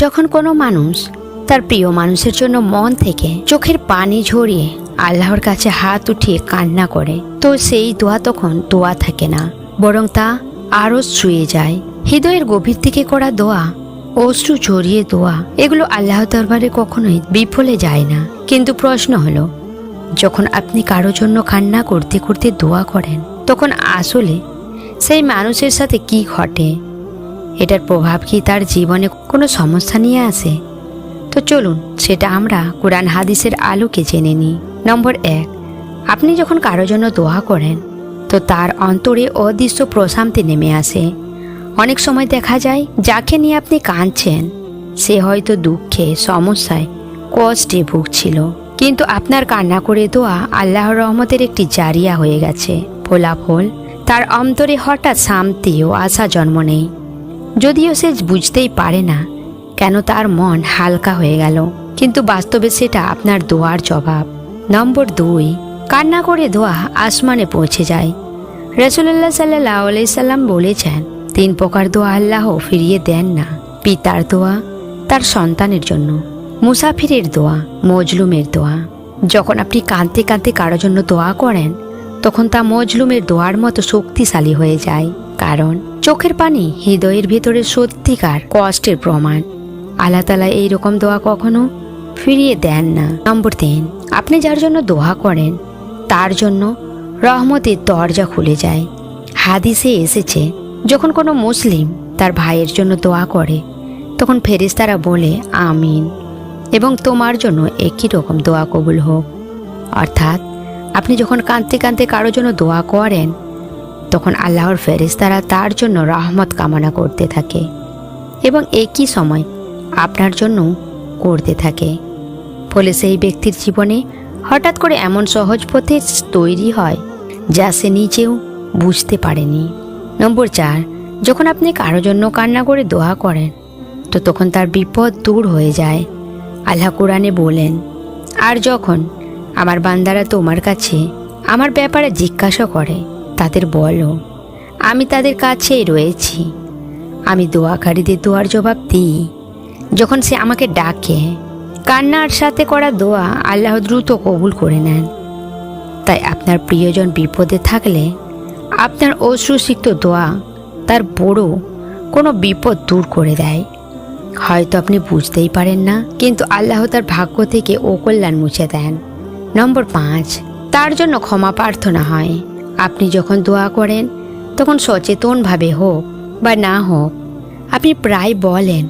যখন কোনো মানুষ তার প্রিয় মানুষের জন্য মন থেকে চোখের পানি ঝরিয়ে আল্লাহর কাছে হাত উঠিয়ে কান্না করে, তো সেই দোয়া তখন দোয়া থাকে না, বরং তা আরও ছুঁয়ে যায়। হৃদয়ের গভীর থেকে করা দোয়া, অশ্রু ঝরিয়ে দোয়া, এগুলো আল্লাহ দরবারে কখনোই বিফলে যায় না। কিন্তু প্রশ্ন হলো, যখন আপনি কারও জন্য কান্না করতে করতে দোয়া করেন, তখন আসলে সেই মানুষের সাথে কি ঘটে? এটার প্রভাব কি তার জীবনে কোনো সমস্যা নিয়ে আসে তো চলুন, সেটা আমরা কোরআন হাদিসের আলোকে জেনে নিই। নম্বর এক, আপনি যখন কারও জন্য দোয়া করেন, তো তার অন্তরে অদৃশ্য প্রশান্তি নেমে আসে। অনেক সময় দেখা যায়, যাকে নিয়ে আপনি কাঁদছেন, সে হয়তো দুঃখে, সমস্যায়, কষ্টে ভুগছিল। কিন্তু আপনার কান্না করে দোয়া আল্লাহর রহমতের একটি জারিয়া হয়ে গেছে। ফলাফল, তার অন্তরে হঠাৎ শান্তি ও আশা জন্ম নেই যদিও সে বুঝতেই পারে না কেন তার মন হালকা হয়ে গেল। কিন্তু বাস্তবে সেটা আপনার দোয়ার জবাব। নম্বর দুই, কান্না করে দোয়া আসমানে পৌঁছে যায়। রসুল্লাহ সাল্লাহ সাল্লাম বলেছেন, তিন প্রকার দোয়া আল্লাহ ফিরিয়ে দেন না, পিতার দোয়া, তার সন্তানের জন্য। মুসাফিরের দোয়া, মজলুমের দোয়া। যখন আপনি কাঁদতে কাঁদতে কারোর জন্য দোয়া করেন তখন তা মজলুমের দোয়ার মতো শক্তিশালী হয়ে যায়। কারণ চোখের পানি হৃদয়ের ভেতরে সত্যিকার কষ্টের প্রমাণ। আল্লাহ তালা এইরকম দোয়া কখনো ফিরিয়ে দেন না। নম্বর তিন, আপনি যার জন্য দোয়া করেন, তার জন্য রহমতের দরজা খুলে যায়। হাদিসে এসেছে, যখন কোনো মুসলিম তার ভাইয়ের জন্য দোয়া করে, তখন ফেরেশতারা বলে, আমিন। এবং তোমার জন্য একই রকম দোয়া কবুল হোক। অর্থাৎ আপনি যখন কাঁদতে কাঁদতে কারও জন্য দোয়া করেন, তখন আল্লাহর ফেরেশতারা তার জন্য রহমত কামনা করতে থাকে এবং একই সময় আপনার জন্য করতে থাকে। ফলে সেই ব্যক্তির জীবনে হঠাৎ করে এমন সহজ পথে তৈরি হয় যা সে নিজেও বুঝতে পারেনি। নম্বর চার, যখন আপনি কারও জন্য কান্না করে দোয়া করেন, তো তখন তার বিপদ দূর হয়ে যায়। আল্লাহ কোরআনে বলেন, আর যখন আমার বান্দারা তোমার কাছে আমার ব্যাপারে জিজ্ঞাসা করে, তাদের বলো, আমি তাদের কাছেই রয়েছি। আমি দোয়াকারীদের দোয়ার জবাব দিই। যখন সে আমাকে ডাকে, কান্নার সাথে করা দোয়া আল্লাহ দ্রুত কবুল করে নেন। তাই আপনার প্রিয়জন বিপদে থাকলে আপনার অশ্রুসিক্ত দোয়া তার বড় কোনো বিপদ দূর করে দেয়। হয়তো আপনি বুঝতেই পারেন না, কিন্তু আল্লাহ তার ভাগ্য থেকে ও কল্যাণ মুছে দেন। নম্বর পাঁচ, তার জন্য ক্ষমা প্রার্থনা হয়। আপনি যখন দোয়া করেন, তখন সচেতনভাবে হোক বা না হোক, আপনি প্রায় বলেন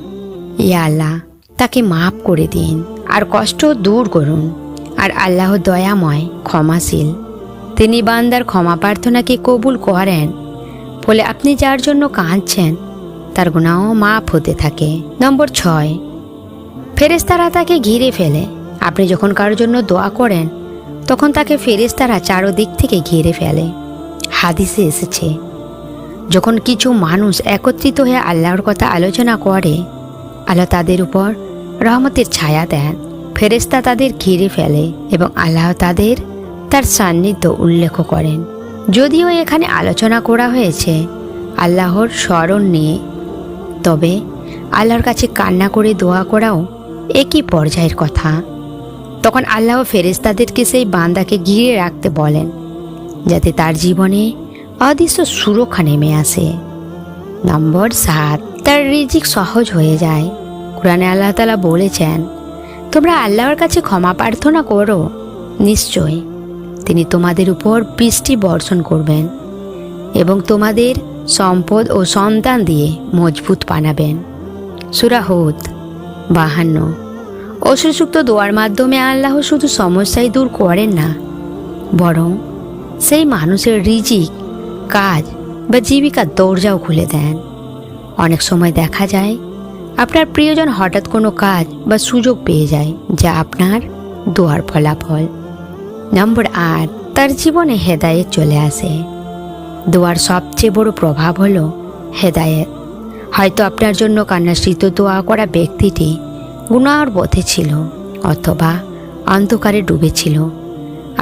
ইয়া আল্লাহ, তাকে মাফ করে দিন আর কষ্ট দূর করুন আর আল্লাহ দয়াময়, ক্ষমাশীল। তিনি বান্দার ক্ষমা প্রার্থনাকে কবুল করেন, ফলে আপনি যার জন্য কাঁদছেন, তার গুণাও মাফ হতে থাকে। নম্বর ছয় ফেরেস্তারা তাকে ঘিরে ফেলে। আপনি যখন কারোর জন্য দোয়া করেন, তখন তাকে ফেরেস্তারা চারোদিক থেকে ঘিরে ফেলে। হাদিসে এসেছে, যখন কিছু মানুষ একত্রিত হয়ে আল্লাহর কথা আলোচনা করে, আল্লাহ তাদের উপর রহমতের ছায়া দেন। ফেরেস্তা তাদের ঘিরে ফেলে এবং আল্লাহ তাদের তার সান্নিধ্য উল্লেখ করেন। যদিও এখানে আলোচনা করা হয়েছে আল্লাহর স্মরণ নিয়ে, তবে আল্লাহর কাছে কান্না করে দোয়া করাও একই পর্যায়ের কথা। তখন আল্লাহ ফেরেস্তাদেরকে সেই বান্দাকে ঘিরে রাখতে বলেন, যাতে তার জীবনে অদৃশ্য সুরক্ষা নেমে আসে। নম্বর সাত, তার রিজিক সহজ হয়ে যায়। কোরআনে আল্লাহ তালা বলেছেন, তোমরা আল্লাহর কাছে ক্ষমা প্রার্থনা করো নিশ্চয় তিনি তোমাদের উপর বৃষ্টি বর্ষণ করবেন এবং তোমাদের সম্পদ ও সন্তান দিয়ে মজবুত বানাবেন। সুরাহুদ বাহান্ন। অশ্রুযুক্ত দোয়ার মাধ্যমে আল্লাহ শুধু সমস্যাই দূর করেন না, বরং সেই মানুষের রিজিক, কাজ বা জীবিকার দরজাও খুলে দেন। অনেক সময় দেখা যায়, আপনার প্রিয়জন হঠাৎ কোনো কাজ বা সুযোগ পেয়ে যায় যা আপনার দোয়ার ফলাফল। নম্বর আট, তার জীবনে হেদায়েত চলে আসে। দোয়ার সবচেয়ে বড় প্রভাব হলো হেদায়েত। হয়তো আপনার জন্য কান্নাশ্রিত দোয়া করা ব্যক্তিটি গুণার পথে ছিল অথবা অন্ধকারে ডুবেছিল।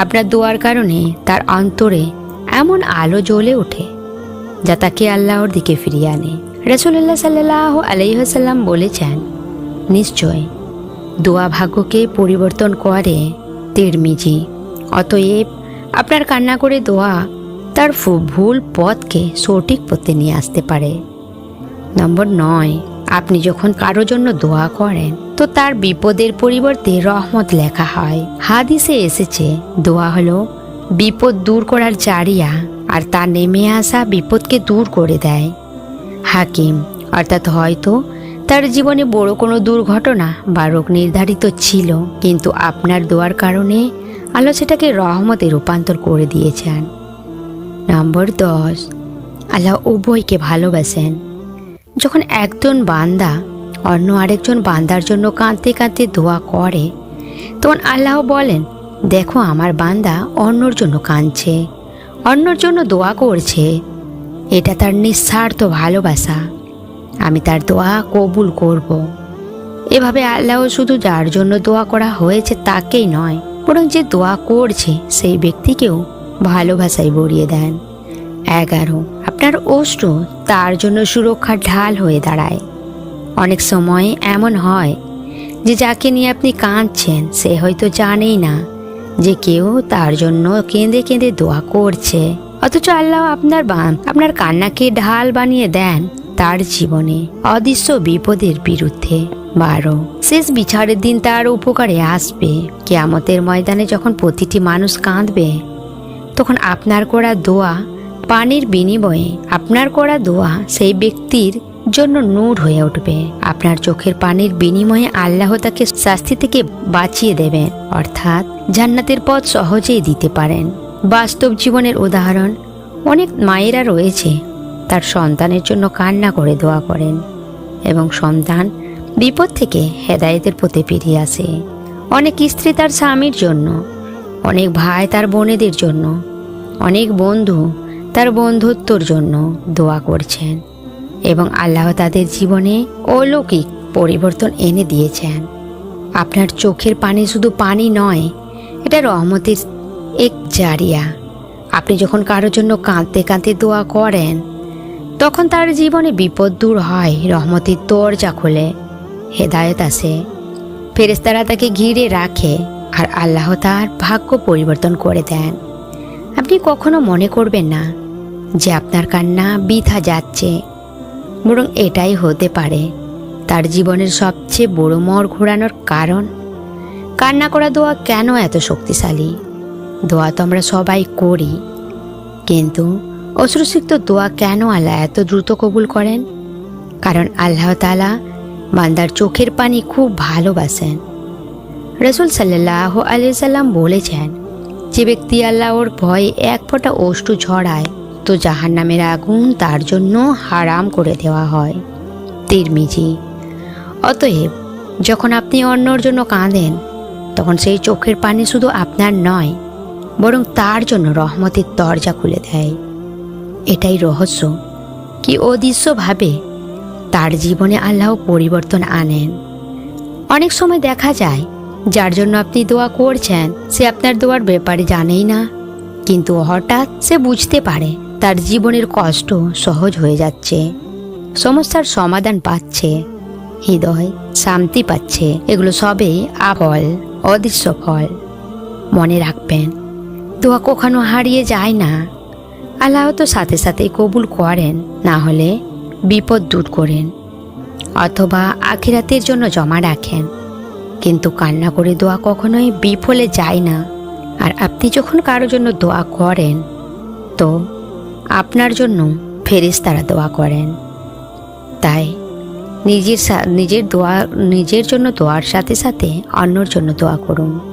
আপনার দোয়ার কারণে তার অন্তরে এমন আলো জ্বলে ওঠে, যা তাকে আল্লাহর দিকে ফিরিয়ে আনে। রসুল্লাহ সাল্লাহ আলাইসাল্লাম বলেছেন, নিশ্চয় দোয়া ভাগ্যকে পরিবর্তন করে তিরমিজি। অতএব আপনার কান্না করে দোয়া তার ভুল পথকে সঠিক পথে নিয়ে আসতে পারে। নম্বর নয় আপনি যখন কারও জন্য দোয়া করেন, তো তার বিপদের পরিবর্তে রহমত লেখা হয়। হাদিসে এসেছে, দোয়া হলো বিপদ দূর করার জারিয়া, আর তা নেমে আসা বিপদকে দূর করে দেয়। হাকিম, অর্থাৎ হয়তো তার জীবনে বড় কোনো দুর্ঘটনা বা রোগ নির্ধারিত ছিল, কিন্তু আপনার দোয়ার কারণে আল্লাহ সেটাকে রহমতে রূপান্তর করে দিয়েছেন। নম্বর দশ, আল্লাহ উভয়কে ভালোবাসেন। যখন একজন বান্দা অন্য আরেকজন বান্দার জন্য কাঁদতে কাঁদতে দোয়া করে, তখন আল্লাহ বলেন, দেখো, আমার বান্দা অন্যর জন্য কাঁদছে, অন্যর জন্য দোয়া করছে। এটা তার নিঃস্বার্থ ভালোবাসা। আমি তার দোয়া কবুল করব। এভাবে আল্লাহ শুধু যার জন্য দোয়া করা হয়েছে তাকেই নয়, বরং যে দোয়া করছে সেই ব্যক্তিকেও ভালোবাসায় ভরিয়ে দেন। এগারো আপনার অষ্ট তার জন্য সুরক্ষার ঢাল হয়ে দাঁড়ায়। অনেক সময় এমন হয় যে যাকে নিয়ে আপনি কাঁদছেন, সে হয়তো জানেই না যে কেউ তার জন্য কেঁদে কেঁদে দোয়া করছে। অথচ আল্লাহ আপনার আপনার কান্নাকে ঢাল বানিয়ে দেন তার জীবনে অদৃশ্য বিপদের বিরুদ্ধে। বারো, শেষ বিচারের দিন তার উপকারে আসবে। কেয়ামতের ময়দানে যখন প্রতিটি মানুষ কাঁদবে, তখন আপনার করা দোয়া পানির বিনিময়ে আপনার করা দোয়া সেই ব্যক্তির জন্য নূর হয়ে উঠবে। আপনার চোখের পানির বিনিময়ে আল্লাহ তাকে শাস্তি থেকে বাঁচিয়ে দেবেন, অর্থাৎ জান্নাতের পথ সহজেই দিতে পারেন। বাস্তব জীবনের উদাহরণ, অনেক মায়েরা রয়েছে, তার সন্তানের জন্য কান্না করে দোয়া করেন এবং সন্তান বিপদ থেকে হেদায়েতের পথে ফিরিয়ে আসে। অনেক স্ত্রী তার স্বামীর জন্য, অনেক ভাই তার বোনেদের জন্য, অনেক বন্ধু তার বন্ধুত্বর জন্য দোয়া করছেন এবং আল্লাহ তাদের জীবনে অলৌকিক পরিবর্তন এনে দিয়েছেন। আপনার চোখের পানি শুধু পানি নয়, এটা রহমতের এক জারিয়া। আপনি যখন কারোর জন্য কাঁদতে কাঁদতে দোয়া করেন, তখন তার জীবনে বিপদ দূর হয়, রহমতের দরজা খোলে, হেদায়ত আসে। ফেরেস্তারা তাকে ঘিরে রাখে আর আল্লাহ তার ভাগ্য পরিবর্তন করে দেন। আপনি কখনো মনে করবেন না যে আপনার কান্না বৃথা যাচ্ছে, বরং এটাই হতে পারে তার জীবনের সবচেয়ে বড় মর ঘোরানোর কারণ। কান্না করা দোয়া কেন এত শক্তিশালী? দোয়া তো আমরা সবাই করি, কিন্তু অশ্রুসিক্ত দোয়া কেন আল্লাহ এত দ্রুত কবুল করেন? কারণ আল্লাহ তালা বান্দার চোখের পানি খুব ভালোবাসেন। রসুল সাল্লাহ আলিয়া সাল্লাম বলেছেন যে ব্যক্তি আল্লাহর ভয়ে এক ফোঁটা অষ্টু ঝরায়, তো জাহান নামের আগুন তার জন্য হারাম করে দেওয়া হয়। তিরমিজি, অতএব যখন আপনি অন্যর জন্য কাঁদেন, তখন সেই চোখের পানি শুধু আপনার নয়, বরং তার জন্য রহমতের দরজা খুলে দেয়। এটাই রহস্য, কি অদৃশ্যভাবে তার জীবনে আল্লাহ পরিবর্তন আনেন। অনেক সময় দেখা যায় যার জন্য আপনি দোয়া করছেন, সে আপনার দোয়ার ব্যাপারে জানেই না। কিন্তু হঠাৎ সে বুঝতে পারে, তার জীবনের কষ্ট সহজ হয়ে যাচ্ছে। সমস্যার সমাধান পাচ্ছে। হৃদয় শান্তি পাচ্ছে। এগুলো সবই আফল অদৃশ্য ফল। মনে রাখবেন, দোয়া কখনো হারিয়ে যায় না। আল্লাহ তো সাথে সাথে কবুল করেন, না হলে বিপদ দূর করেন। অথবা আখিরাতের জন্য জমা রাখেন। কিন্তু কান্না করে দোয়া কখনোই বিফলে যায় না। আর আপনি যখন কারোর জন্য দোয়া করেন, তো আপনার জন্য ফেরিস ফেরেশতারা দোয়া করেন। তাই নিজের নিজের দোয়া নিজের জন্য দোয়ার সাথে সাথে অন্যর জন্য দোয়া করুন।